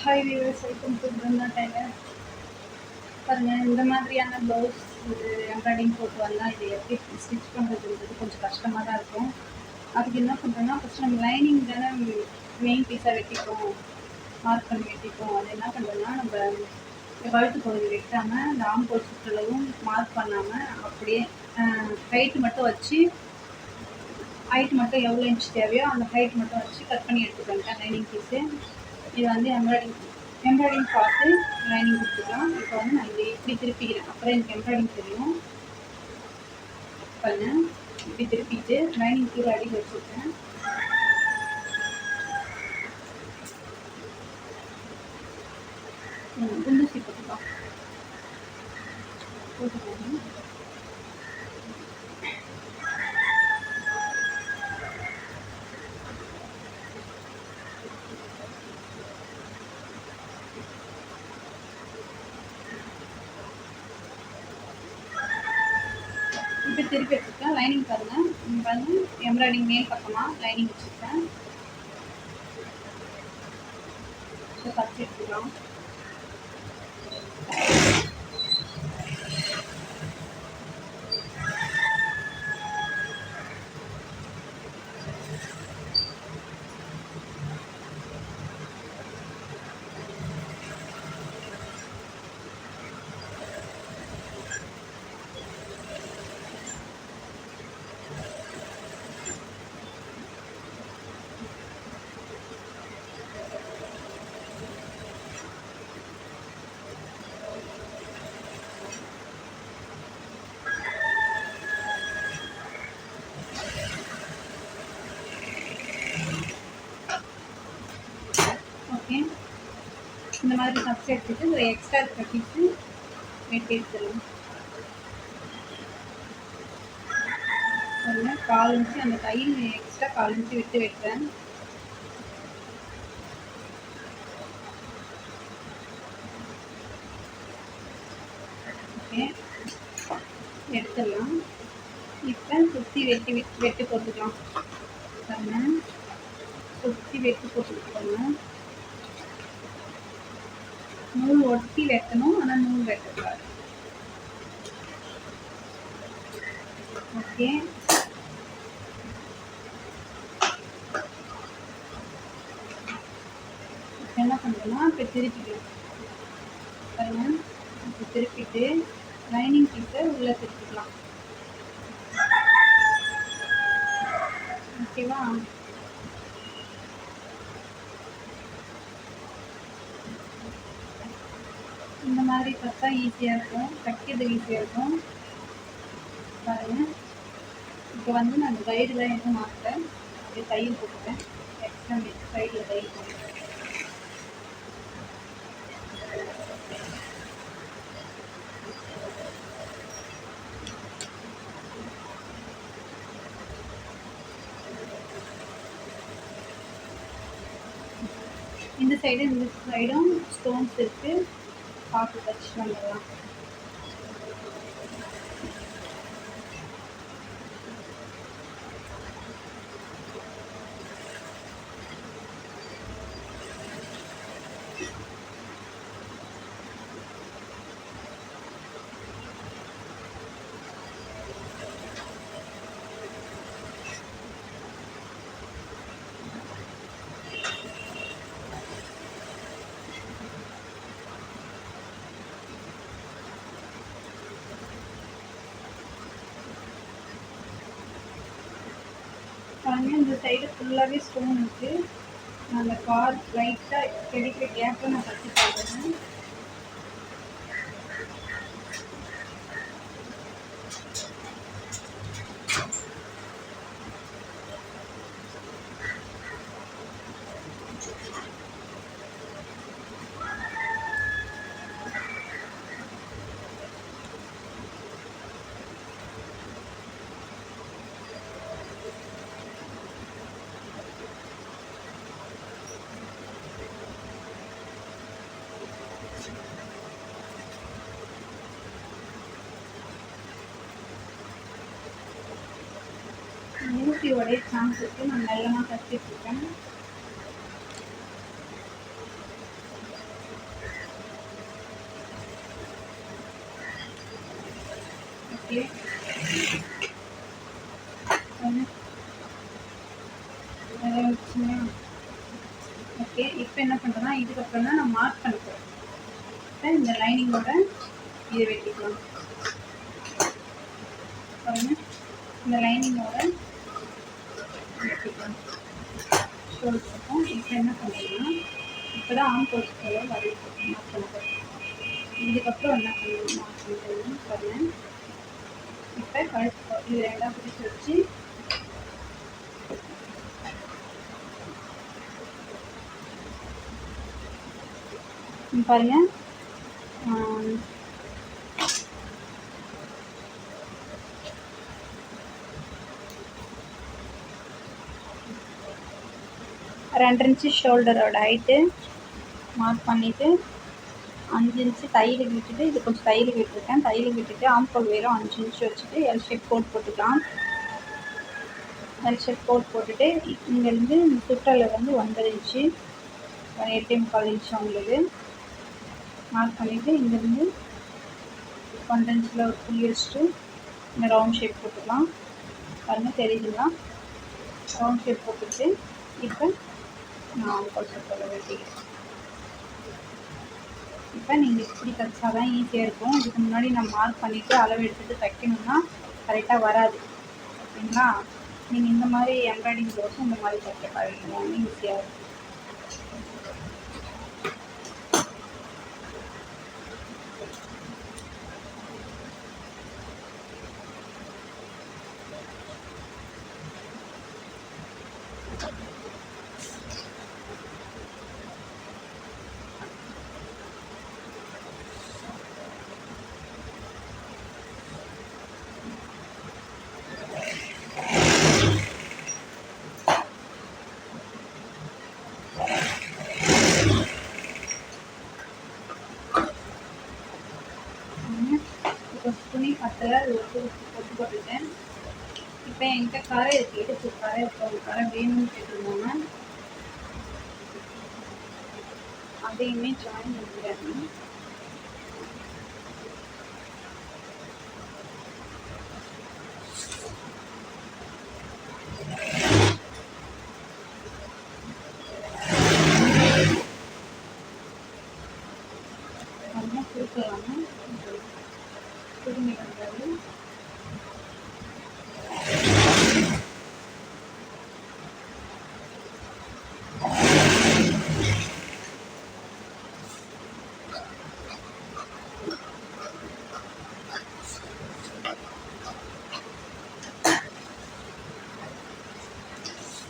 Hi viewers welcome to Brinda tailor பாருங்கள் இந்த மாதிரியான ப்ளவுஸ் இது எம்ப்ராய்டிங் போட்டு வந்தால் இது எப்படி ஸ்டிச் பண்ணுறதுன்றது கொஞ்சம் கஷ்டமாக தான் இருக்கும். அதுக்கு என்ன பண்ணுறோன்னா ஃபஸ்ட் நம்ம லைனிங் தானே மெயின் பீஸாக வெட்டிப்போம் மார்க் பண்ணி வெட்டிப்போம். அது என்ன பண்ணுறோன்னா நம்ம கழுத்து பகுதி வெட்டாமல் இந்த ஆம்போல் சுற்றளவும் மார்க் பண்ணாமல் அப்படியே ஹைட்டு மட்டும் வச்சு ஹைட் மட்டும் எவ்வளோ இன்ச் தேவையோ அந்த ஹைட் மட்டும் வச்சு கட் பண்ணி எடுத்துக்கோங்க லைனிங் பீஸு இது வந்து எம்ப்ராய்டிங் எம்ப்ராய்டிங் பார்த்து லைனிங் கொடுத்துக்கலாம். இப்போ வந்து நான் இதை இப்படி திருப்பிக்கிறேன். அப்புறம் எனக்கு எம்ப்ராய்டிங் தெரியும். பண்ண இப்படி திருப்பிட்டு லைனிங் கீழே அடி வச்சுருக்கேன். குண்டூசி போட்டுக்கலாம். போட்டுக்கோங்க திருப்பி வச்சுருக்கேன். லைனிங் பாருங்கள் இங்கே பாருங்கள் எம்ப்ராய்டிங் மேல் பக்கமாக லைனிங் வச்சுருக்கேன். இப்போ பச்சை எடுத்துக்கலாம் இந்த மாதிரி ஃபஸ்ட் எடுத்துட்டு இந்த எக்ஸ்ட்ரா கட்டிட்டு வெட்டி எடுத்துடலாம். பாருங்க கால் இன்ச்சு அந்த தையல் எக்ஸ்ட்ரா கால் இன்ச்சு விட்டு வெட்டுறேன். ஓகே எடுத்துடலாம். இப்போ சுற்றி வெட்டி வெட்டி வெட்டு போட்டுக்கலாம். பாருங்க சுற்றி வெட்டி போட்டுக்கோங்க நூல் ஒட்டி வெட்டணும் ஆனால் நூல் வெட்டக்கூடாது. ஓகே. என்ன பண்ணுறோம்னா இப்போ திருப்பிக்கலாம். பாருங்க. இப்போ திருப்பிட்டு லைனிங் கிட்ட உள்ளே திருப்பிக்கலாம். ஓகேவா? மாதிரி பார்த்தா ஈஸியாக இருக்கும். தைக்கிறது ஈஸியாக இருக்கும். பாருங்கள் இப்போ வந்து நான் கைடெலாம் எதுவும் மாற்றேன் அப்படியே தையல் போட்டுட்டேன் எக்ஸ்ட்ரா சைடில் தையல் போட்டுட்டேன் இந்த சைடு இந்த சைடும் ஸ்டோன்ஸ் இருக்குது 我做的是什？பாருங்க இந்த சைடு ஃபுல்லாகவே ஸ்டோன் இருக்குது அந்த கார் லைட்டாக கிடைக்கிற கேப்பை நான் கட்டி பார்க்குறேன் ஊசி உடைய சான்ஸ் இருக்குது நான் நல்லமாக கற்றுட்ருக்கேன் ஓகே ஓகே இப்போ என்ன பண்ணுறேன்னா இதுக்கப்புறம் தான் நான் மார்க் பண்ணுறேன் இந்த லைனிங்கோட இதை வெட்டிக்கலாம். பாருங்கள் இந்த லைனிங்கோட ஷோல்ஸ் இருக்கும் இப்போ என்ன பண்ணுறேன்னா இப்போ தான் ஆம் கோல்ஸ் போல வரைய இதுக்கப்புறம் என்ன பண்ணணும்? அப்படின்னு பண்ணுறதுன்னு இப்போ கழுத்து இது ரெண்டாக பிடிச்சி வச்சு பாருங்க. ரெண்டு இன்ச்சு ஷோல்டரோட ஹைட்டு மார்க் பண்ணிவிட்டு அஞ்சு இன்ச்சு தையலுக்கு விட்டுட்டு இது கொஞ்சம் தையலுக்கு விட்டுருக்கேன். தையலுக்கு விட்டுட்டு ஆம்பல் வேறும் அஞ்சு இன்ச்சு வச்சுட்டு எல் ஷேப் கோட் போட்டுக்கலாம். எல் ஷேப் கோட் போட்டுட்டு இங்கேருந்து இந்த சுற்றளவு வந்து ஒன்பது இன்ச்சு. எட்டே முக்கால் இன்ச்சு உங்களுக்கு மார்க் பண்ணிவிட்டு இங்கேருந்து ஒன்றரை இன்ச்சில் ஒரு புள்ளி வச்சுட்டு இந்த ரவுண்ட் ஷேப் போட்டுக்கலாம். பாருங்கள் தெரியுதுங்களா? ரவுண்ட் ஷேப் போட்டுட்டு இப்போ நான் கொஞ்சம் சொல்ல வெட்டிக்கிறேன் இப்போ நீங்கள் இப்படி தைச்சா தான் ஈஸியாக இருக்கும். இதுக்கு முன்னாடி நான் மார்க் பண்ணிவிட்டு அளவு எடுத்துகிட்டு தைக்கணும்னா கரெக்டாக வராது. ஓகேங்களா நீங்கள் இந்த மாதிரி எம்ப்ராய்டிங் ப்ளவுஸும் இந்த மாதிரி தைக்க பழகிக்கணும் ஈஸியாக இருக்கும். பத்தல ஒட்டு ஒட்டு போட்டுட்டேன். இப்போ என்கிட்ட காரை இருக்கு. எடுத்து கரை இப்போ காரை வேணும்னு கேட்டிருந்தாங்க. அதையுமே ஜாயின் பண்ணிடுறேன் நல்லா கொடுக்கலாமா திரும்பி வந்தது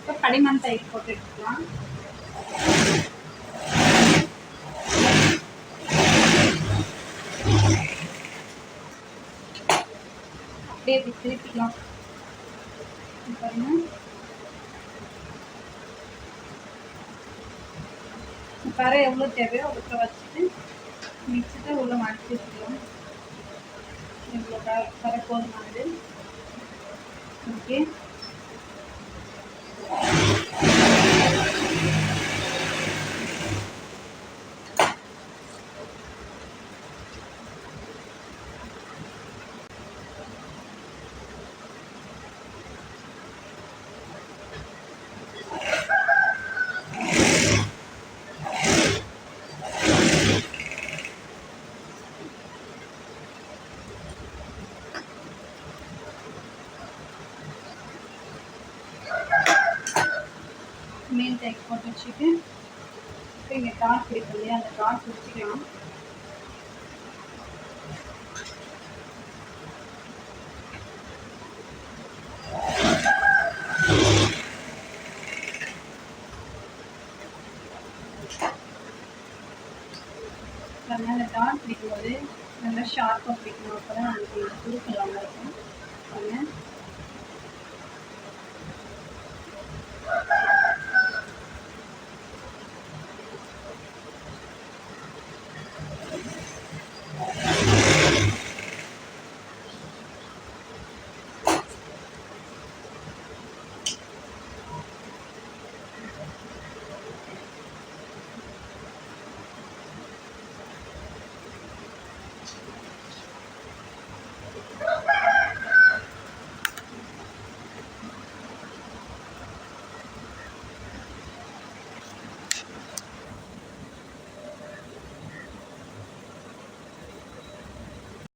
இப்போ கடிமண் தையல் போட்டு எடுத்துக்கலாம் அப்படியே இப்படி திருப்பிக்கலாம் பாருங்க. கரை எவ்வளோ தேவையோ அவ்வளோ வச்சுட்டு மிக்சிட்டு உள்ள மாட்டி வச்சுக்கலாம். இவ்வளோ க கரை போதுமானது. ஓகே. மீன் போட்டு வச்சுட்டு இப்போ இங்கே காட் பிடிக்கும் இல்லையா அந்த காட் பிடிச்சிக்கலாம் அதனால் டான் பிடிக்கும்போது நல்லா ஷார்ப்பாக பிடிக்கணும் அப்போ தான் நமக்கு சுருக்கம்